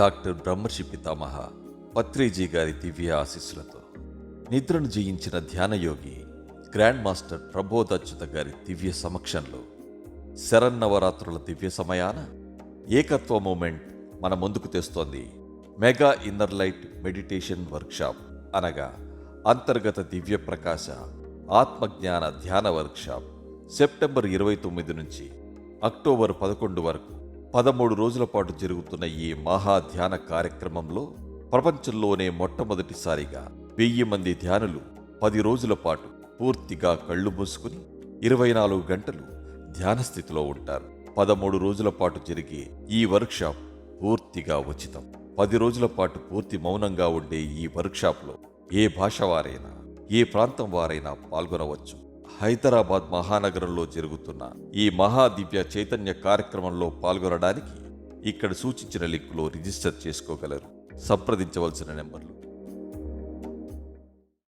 Doctor బ్రహ్మర్షి పితామహ పత్రిజీ గారి దివ్య ఆశీస్సులతో నిద్రను జయించిన ధ్యానయోగి గ్రాండ్ మాస్టర్ ప్రబోధచ్యుత గారి దివ్య సమక్షంలో శరన్నవరాత్రుల దివ్య సమయాన ఏకత్వ మూమెంట్ మన ముందుకు తెస్తోంది. Mega inner light meditation workshop అనగా అంతర్గత దివ్య ప్రకాశ ఆత్మజ్ఞాన ధ్యాన వర్క్షాప్. సెప్టెంబర్ ఇరవై తొమ్మిది నుంచి అక్టోబర్ పదకొండు వరకు పదమూడు రోజుల పాటు జరుగుతున్న ఈ మహా ధ్యాన కార్యక్రమంలో ప్రపంచంలోనే మొట్టమొదటిసారిగా వెయ్యి మంది ధ్యానులు పది రోజుల పాటు పూర్తిగా కళ్ళు మూసుకుని ఇరవై నాలుగు గంటలు ధ్యాన స్థితిలో ఉంటారు. పదమూడు రోజుల పాటు జరిగే ఈ వర్క్షాప్ పూర్తిగా ఉచితం. పది రోజుల పాటు పూర్తి మౌనంగా ఉండే ఈ వర్క్షాప్లో ఏ భాష వారైనా ఏ ప్రాంతం వారైనా పాల్గొనవచ్చు. హైదరాబాద్ మహానగరంలో జరుగుతున్న ఈ మహాదివ్య చైతన్య కార్యక్రమంలో పాల్గొనడానికి ఇక్కడ సూచించిన లింకులో రిజిస్టర్ చేసుకోగలరు. సంప్రదించవలసిన నెంబర్లు